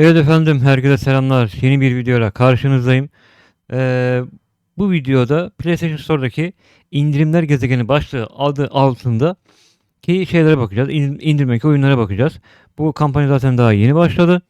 Evet efendim, herkese selamlar. Yeni bir videoyla karşınızdayım. Ee, bu videoda PlayStation Store'daki indirimler gezegeni başlığı adı altında ki şeylere bakacağız. in- indirmeki oyunlara bakacağız. Bu kampanya zaten daha yeni başladı.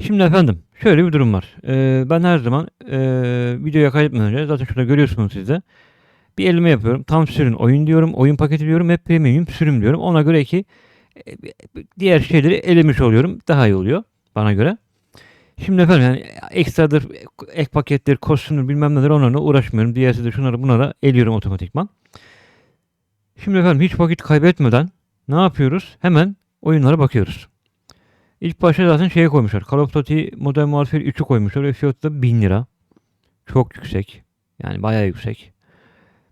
Şimdi efendim, şöyle bir durum var. Ee, ben her zaman e, videoya kaydetmeden önce zaten şurada görüyorsunuz siz de. Bir elime yapıyorum. Tam sürün oyun diyorum. Oyun paketi diyorum. Hep premium sürüm diyorum. Ona göre ki e, diğer şeyleri elemiş oluyorum. Daha iyi oluyor bana göre. Şimdi efendim yani ekstradır, ek pakettir, kostümdür bilmem neler onlarla uğraşmıyorum. Diğersi şunları bunlara eliyorum otomatikman. Şimdi efendim hiç vakit kaybetmeden ne yapıyoruz? Hemen oyunlara bakıyoruz. İlk başta zaten şeye koymuşlar. Call of Duty Modern Warfare 3'ü koymuşlar ve fiyatı da 1000 lira. Çok yüksek. Yani bayağı yüksek.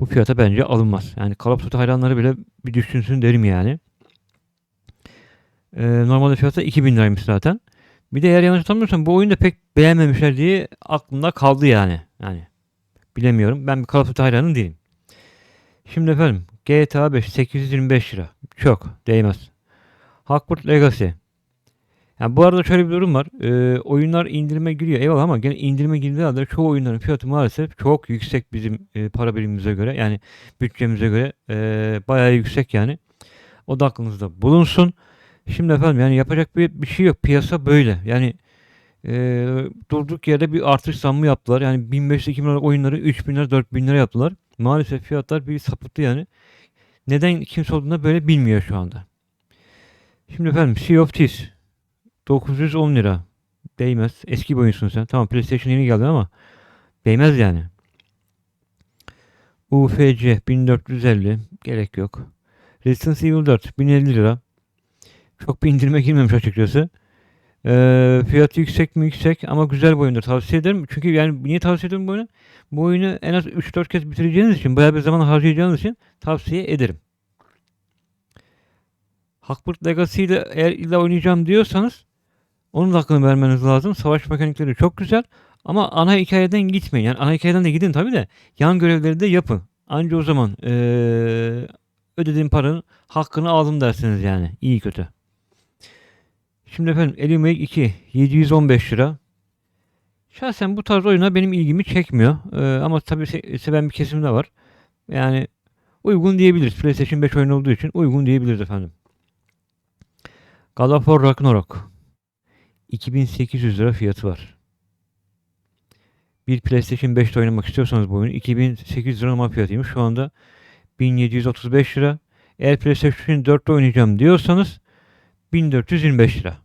Bu fiyata bence alınmaz. Yani Call of Duty hayranları bile bir düşünsün derim yani. Ee, normalde fiyatı 2000 liraymış zaten. Bir de eğer yanlış hatırlamıyorsam bu oyunu da pek beğenmemişler diye aklımda kaldı yani. Yani bilemiyorum. Ben bir Call of Duty hayranı değilim. Şimdi efendim GTA 5 825 lira. Çok değmez. Hogwarts Legacy. Yani bu arada şöyle bir durum var. Ee, oyunlar indirime giriyor. Eyvallah ama gene indirime girdiği halde çoğu oyunların fiyatı maalesef çok yüksek bizim e, para birimimize göre. Yani bütçemize göre e, bayağı yüksek yani. O da aklınızda bulunsun. Şimdi efendim yani yapacak bir, bir şey yok. Piyasa böyle. Yani e, durduk yerde bir artış zammı yaptılar. Yani 1500-2000 lira oyunları 3000 lira 4000 lira yaptılar. Maalesef fiyatlar bir sapıttı yani. Neden kimse olduğunu böyle bilmiyor şu anda. Şimdi efendim Sea of Thieves 910 lira. Değmez. Eski bir oyunsun sen. Tamam PlayStation yeni geldi ama değmez yani. UFC 1450 gerek yok. Resident Evil 4 1050 lira. Çok bir indirime girmemiş açıkçası. Ee, fiyatı yüksek mi yüksek ama güzel bir oyundur. Tavsiye ederim. Çünkü yani niye tavsiye ediyorum bu oyunu? Bu oyunu en az 3-4 kez bitireceğiniz için, bayağı bir zaman harcayacağınız için tavsiye ederim. Hogwarts Legacy'yi de eğer illa oynayacağım diyorsanız onun da hakkını vermeniz lazım. Savaş mekanikleri çok güzel ama ana hikayeden gitmeyin. Yani ana hikayeden de gidin tabii de yan görevleri de yapın. Anca o zaman ee, ödediğim paranın hakkını aldım dersiniz yani. İyi kötü. Şimdi efendim Alien Wake 2 715 lira. Şahsen bu tarz oyunlar benim ilgimi çekmiyor. Ee, ama tabii se- seven bir kesim de var. Yani uygun diyebiliriz. PlayStation 5 oyunu olduğu için uygun diyebiliriz efendim. God of War Ragnarok. 2800 lira fiyatı var. Bir PlayStation 5'te oynamak istiyorsanız bu oyunu 2800 lira normal fiyatıymış. Şu anda 1735 lira. Eğer PlayStation 4'te oynayacağım diyorsanız 1425 lira.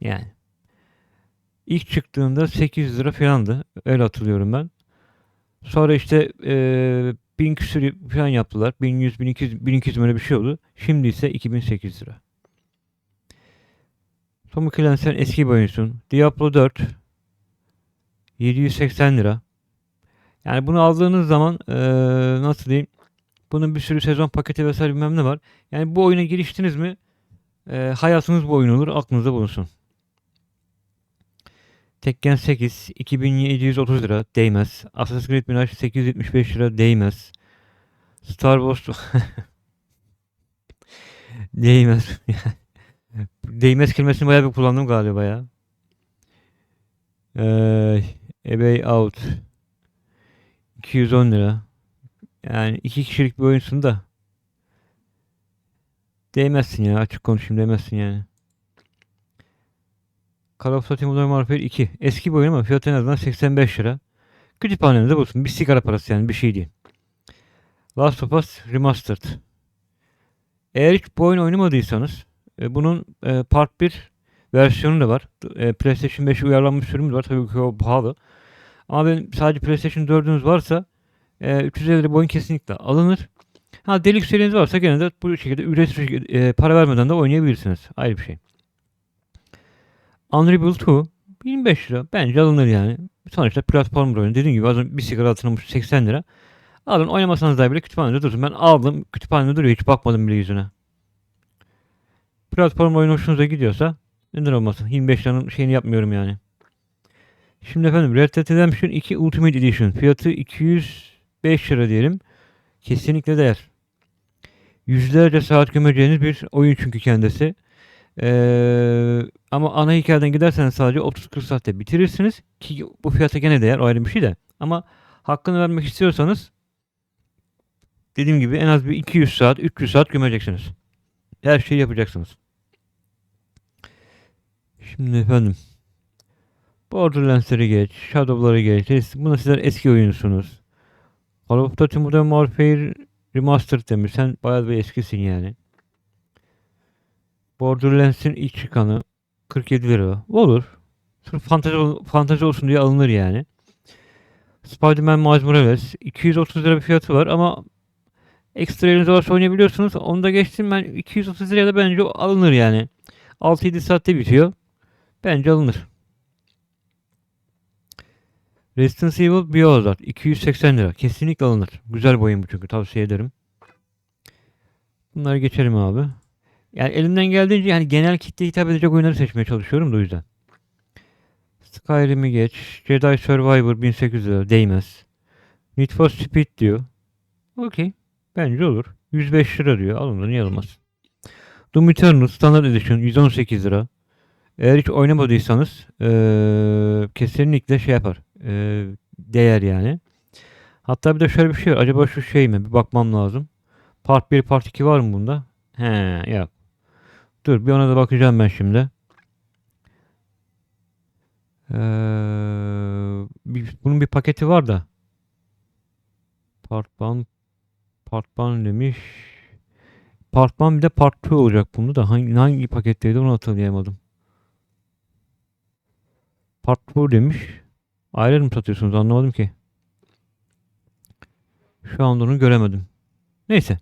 Yani. İlk çıktığında 800 lira falandı. Öyle hatırlıyorum ben. Sonra işte eee 1000 küsür falan yaptılar. 1100, 1200, 1200 böyle bir şey oldu. Şimdi ise 2800 lira. Tom Clancy'nin eski bir oyunsun. Diablo 4 780 lira. Yani bunu aldığınız zaman eee, nasıl diyeyim bunun bir sürü sezon paketi vesaire bilmem ne var. Yani bu oyuna giriştiniz mi e, hayatınız bu oyun olur. Aklınızda bulunsun. Tekken 8 2730 lira değmez. Assassin's Creed Mirage 875 lira değmez. Star Wars değmez. değmez kelimesini bayağı bir kullandım galiba ya. Ee, Ebay Out 210 lira. Yani iki kişilik bir oyunsun da değmezsin ya açık konuşayım değmezsin yani. Call of Duty Modern Warfare 2 eski bir oyun ama fiyatı en azından 85 lira. Kütüphanenizde bulsun. Bir sigara parası yani bir şey değil. Last of Us Remastered. Eğer hiç bu oyunu oynamadıysanız e, bunun e, Part 1 versiyonu da var. E, PlayStation 5'e uyarlanmış sürümü var. Tabii ki o pahalı. Ama benim sadece PlayStation 4'ünüz varsa e, 350 lira bu oyun kesinlikle alınır. Ha delik seriniz varsa gene de bu şekilde ücretsiz e, para vermeden de oynayabilirsiniz. Ayrı bir şey. Unreal 2 25 lira. Bence alınır yani. Sonuçta platform bir oyun. Dediğim gibi az önce bir sigara atılmış 80 lira. Alın oynamasanız da bile kütüphanede dursun. Ben aldım kütüphanede duruyor. Hiç bakmadım bile yüzüne. Platform oyun hoşunuza gidiyorsa neden olmasın. 25 liranın şeyini yapmıyorum yani. Şimdi efendim Red Dead Redemption 2 Ultimate Edition. Fiyatı 205 lira diyelim. Kesinlikle değer. Yüzlerce saat gömeceğiniz bir oyun çünkü kendisi. Ee, Ama ana hikayeden giderseniz sadece 30-40 saatte bitirirsiniz. Ki bu fiyata gene değer ayrı bir şey de. Ama hakkını vermek istiyorsanız dediğim gibi en az bir 200 saat, 300 saat gömeceksiniz. Her şeyi yapacaksınız. Şimdi efendim. Borderlands'leri geç, Shadow'ları geç. Buna sizler eski oyuncusunuz. Call of Duty Modern Warfare Remastered demiş. Sen bayağı bir eskisin yani. Borderlands'in ilk çıkanı 47 lira. Olur. Sırf fantezi, fantezi olsun diye alınır yani. Spider-Man Miles Morales 230 lira bir fiyatı var ama ekstra elinize varsa oynayabiliyorsunuz. Onu da geçtim ben 230 liraya da bence alınır yani. 6-7 saatte bitiyor. Bence alınır. Resident Evil Biohazard 280 lira. Kesinlikle alınır. Güzel bir oyun bu çünkü tavsiye ederim. Bunları geçelim abi. Yani elimden geldiğince yani genel kitleye hitap edecek oyunları seçmeye çalışıyorum da o yüzden. Skyrim'i geç. Jedi Survivor 1800 lira değmez. Need for Speed diyor. Okey. Bence olur. 105 lira diyor. Alınır niye alınmaz. Doom Eternal Standard Edition 118 lira. Eğer hiç oynamadıysanız eee, kesinlikle şey yapar. Eee, değer yani. Hatta bir de şöyle bir şey var. Acaba şu şey mi? Bir bakmam lazım. Part 1, Part 2 var mı bunda? He, yok. Dur bir ona da bakacağım ben şimdi. Bir- bunun bir paketi var da. Part 1, Part 1 demiş. Part 1 bir de Part 2 olacak bunda da. Hangi, hangi paketteydi onu hatırlayamadım. Part 2 demiş. Ayrı mı satıyorsunuz anlamadım ki. Şu anda onu göremedim. Neyse.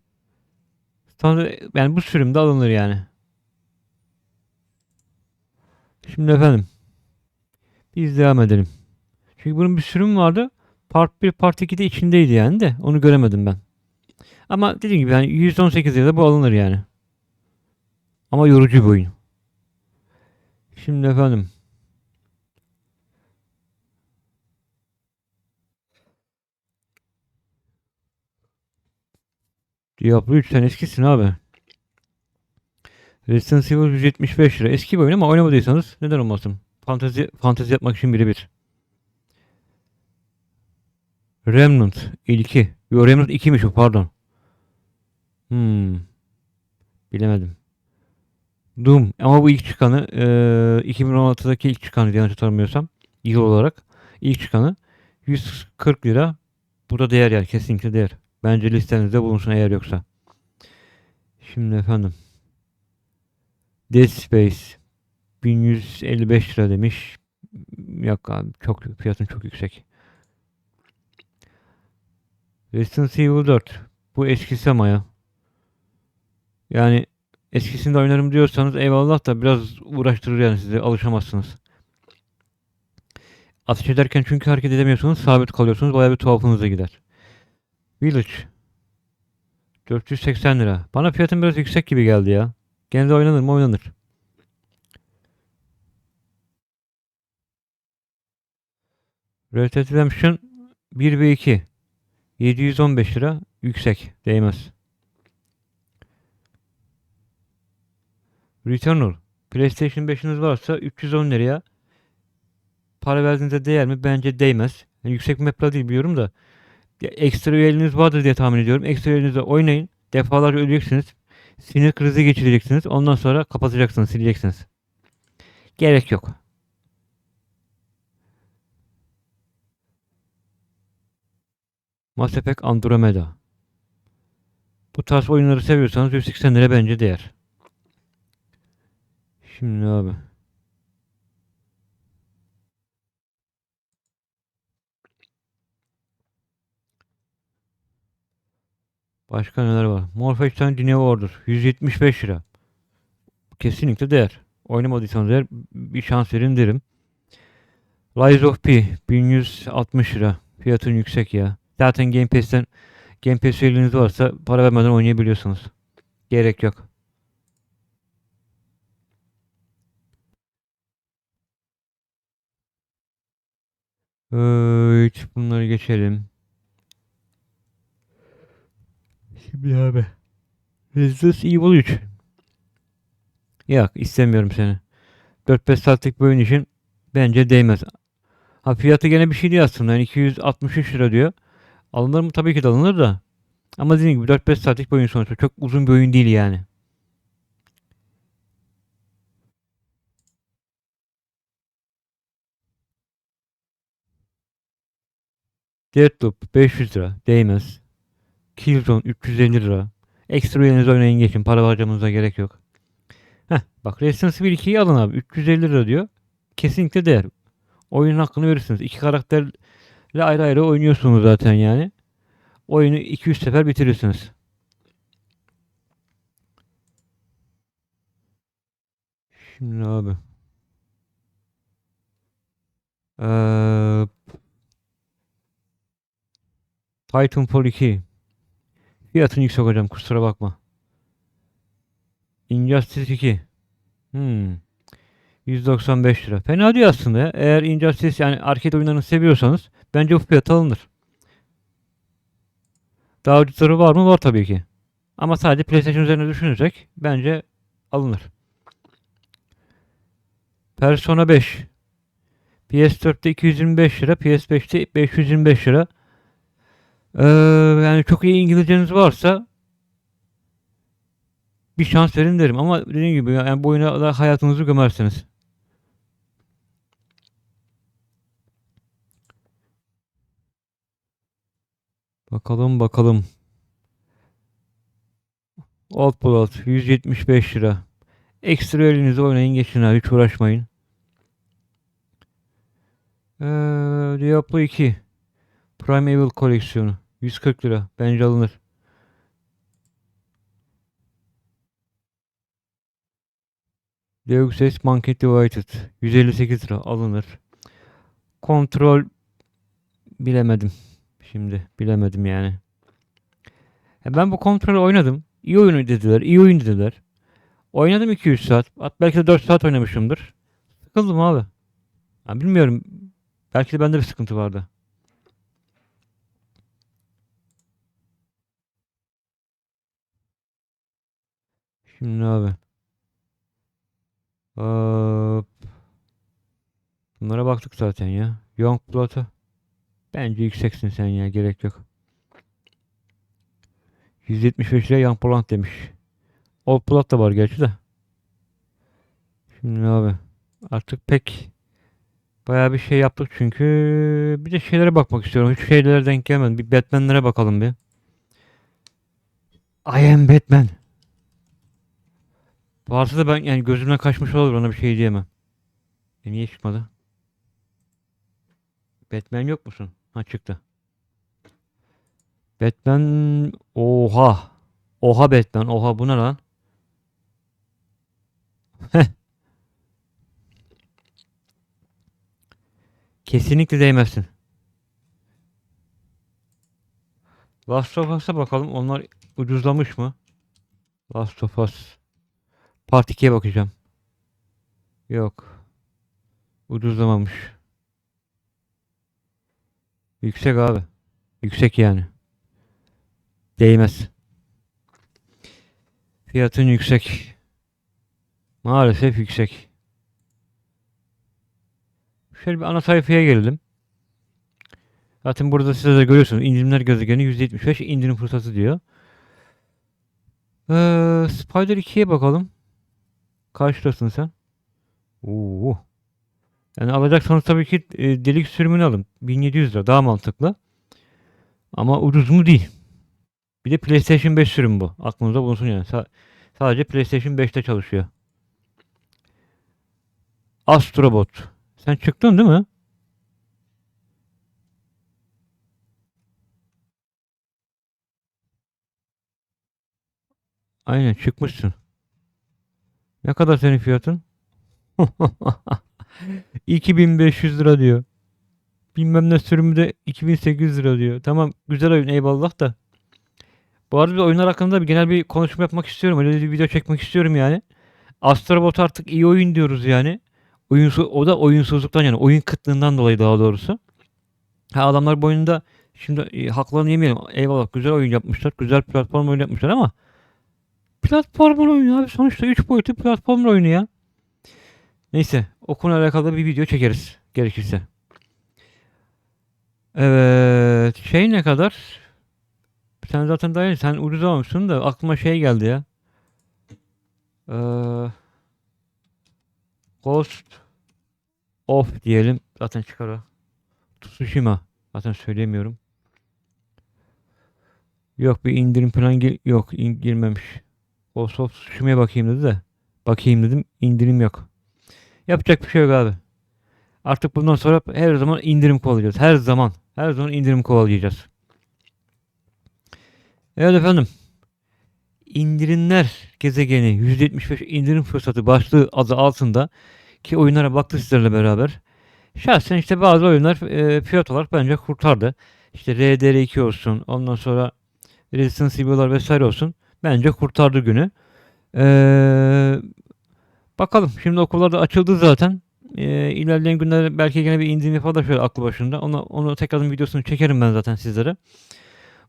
Standart, yani bu sürümde alınır yani. Şimdi efendim. Biz devam edelim. Çünkü bunun bir sürüm vardı. Part 1, Part 2 de içindeydi yani de. Onu göremedim ben. Ama dediğim gibi yani 118 lirada bu alınır yani. Ama yorucu bir oyun. Şimdi efendim. Diablo 3 sen eskisin abi. Resident Evil 175 lira. Eski bir oyun ama oynamadıysanız neden olmasın? Fantezi, fantezi yapmak için birebir. Remnant ilki. Yo Remnant 2'miş o pardon. Hmm. Bilemedim. Doom ama bu ilk çıkanı eee 2016'daki ilk çıkanı yanlış hatırlamıyorsam yıl olarak ilk çıkanı 140 lira. Bu da değer yani kesinlikle değer. Bence listenizde bulunsun eğer yoksa. Şimdi efendim. Dead Space 1155 lira demiş. Yok abi çok fiyatın çok yüksek. Resident Evil 4. Bu eskisi ama ya. Yani eskisinde oynarım diyorsanız eyvallah da biraz uğraştırır yani sizi alışamazsınız. Ateş ederken çünkü hareket edemiyorsunuz sabit kalıyorsunuz bayağı bir tuhafınıza gider. Village 480 lira. Bana fiyatın biraz yüksek gibi geldi ya. Gene de oynanır mı oynanır. Red Dead Redemption 1 ve 2 715 lira yüksek değmez. Returnal PlayStation 5'iniz varsa 310 liraya para verdiğinizde değer mi? Bence değmez. Yani yüksek bir meblağ değil biliyorum da ekstra üyeliğiniz vardır diye tahmin ediyorum. Ekstra üyeliğinizle oynayın. Defalarca öleceksiniz. Sinir krizi geçireceksiniz. Ondan sonra kapatacaksınız, sileceksiniz. Gerek yok. Mass Effect Andromeda. Bu tarz oyunları seviyorsanız 180 lira bence değer. Şimdi abi. Başka neler var? Morpheus'tan Geneva Order 175 lira. Kesinlikle değer. Oynamadıysanız eğer bir şans verin derim. Lies of P 1160 lira. Fiyatın yüksek ya. Zaten Game Pass'ten Game Pass üyeliğiniz varsa para vermeden oynayabiliyorsunuz. Gerek yok. Evet, bunları geçelim. Şimdi abi. Resident Evil 3. Yok istemiyorum seni. 4-5 saatlik bir oyun için bence değmez. Ha fiyatı gene bir şey değil aslında. Yani 263 lira diyor. Alınır mı? Tabii ki de alınır da. Ama dediğim gibi 4-5 saatlik bir oyun sonuçta. Çok uzun bir oyun değil yani. Deathloop 500 lira. Değmez. Killzone 350 lira. Ekstra oyununuzu oynayın geçin. Para harcamanıza gerek yok. Heh, bak Resident Evil 2'yi alın abi. 350 lira diyor. Kesinlikle değer. Oyunun hakkını verirsiniz. İki karakterle ayrı ayrı oynuyorsunuz zaten yani. Oyunu 200 sefer bitirirsiniz. Şimdi abi. Ee, Titanfall 2. Fiyatını yüksek hocam kusura bakma. Injustice 2. Hmm. 195 lira. Fena değil aslında ya. Eğer Injustice yani arcade oyunlarını seviyorsanız bence bu fiyata alınır. Daha ucuzları var mı? Var tabii ki. Ama sadece PlayStation üzerine düşünürsek bence alınır. Persona 5. PS4'te 225 lira, PS5'te 525 lira. Ee, yani çok iyi İngilizceniz varsa bir şans verin derim ama dediğim gibi yani bu oyuna da hayatınızı gömersiniz. Bakalım bakalım. Blood 175 lira. Ekstra elinize oynayın geçin abi hiç uğraşmayın. Ee, Diablo 2 Prime Evil koleksiyonu 140 lira bence alınır. Deus Ex Mankind Divided 158 lira alınır. Kontrol bilemedim. Şimdi bilemedim yani. Ya ben bu kontrolü oynadım. İyi oyun dediler. iyi oyun dediler. Oynadım 200 saat. At belki de 4 saat oynamışımdır. Sıkıldım abi. Ya bilmiyorum. Belki de bende bir sıkıntı vardı. Şimdi abi. Hop. Bunlara baktık zaten ya. Young Blood'a. Bence yükseksin sen ya. Gerek yok. 175 lira Young Blood demiş. Old Blood da var gerçi de. Şimdi abi. Artık pek bayağı bir şey yaptık çünkü. Bir de şeylere bakmak istiyorum. Hiç şeylere denk gelmedim. Bir Batman'lere bakalım bir. I am Batman. Varsa da ben yani gözümden kaçmış olabilir ona bir şey diyemem. E niye çıkmadı? Batman yok musun? Ha çıktı. Batman oha. Oha Batman. Oha bu ne lan? Kesinlikle değmezsin. Last of Us'a bakalım. Onlar ucuzlamış mı? Last of Us. Part 2'ye bakacağım. Yok. Ucuzlamamış. Yüksek abi. Yüksek yani. Değmez. Fiyatın yüksek. Maalesef yüksek. Şöyle bir ana sayfaya gelelim. Zaten burada size de görüyorsunuz. indirimler gezegeni %75 indirim fırsatı diyor. Ee, Spider 2'ye bakalım. Kaçtasın sen? Oo. Yani alacaksanız tabii ki e, delik sürümünü alın. 1700 lira daha mantıklı. Ama ucuz mu değil. Bir de PlayStation 5 sürümü bu. Aklınızda bulunsun yani. Sa- sadece PlayStation 5'te çalışıyor. Astrobot. Sen çıktın değil mi? Aynen çıkmışsın. Ne kadar senin fiyatın? 2500 lira diyor. Bilmem ne sürümü de 2800 lira diyor. Tamam güzel oyun eyvallah da. Bu arada bir oyunlar hakkında bir genel bir konuşma yapmak istiyorum. Öyle bir video çekmek istiyorum yani. Astrobot artık iyi oyun diyoruz yani. Oyunsu, o da oyunsuzluktan yani oyun kıtlığından dolayı daha doğrusu. Ha adamlar bu oyunda şimdi e, haklarını yemeyelim. Eyvallah güzel oyun yapmışlar. Güzel platform oyun yapmışlar ama platform oyunu abi sonuçta 3 boyutlu platform oyunu ya. Neyse o konuyla alakalı bir video çekeriz gerekirse. Evet şey ne kadar? Sen zaten daha sen ucuz almışsın da aklıma şey geldi ya. Ee, Ghost of diyelim. Zaten çıkar o. Tsushima. Zaten söyleyemiyorum. Yok bir indirim falan gir yok in- girmemiş. Of Tsushima'ya bakayım dedi de. Bakayım dedim indirim yok. Yapacak bir şey yok abi. Artık bundan sonra her zaman indirim kovalayacağız. Her zaman. Her zaman indirim kovalayacağız. Evet efendim. İndirimler gezegeni %75 indirim fırsatı başlığı adı altında ki oyunlara baktık sizlerle beraber. Şahsen işte bazı oyunlar e, fiyat olarak bence kurtardı. İşte RDR2 olsun, ondan sonra Resistance Evil'lar vesaire olsun. Bence kurtardı günü. Ee, bakalım. Şimdi okullar da açıldı zaten. Ee, ilerleyen günlerde belki yine bir yapar da şöyle aklı başında. Onu, onu tekrardan videosunu çekerim ben zaten sizlere.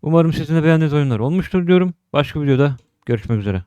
Umarım sizin de beğendiğiniz oyunlar olmuştur diyorum. Başka videoda görüşmek üzere.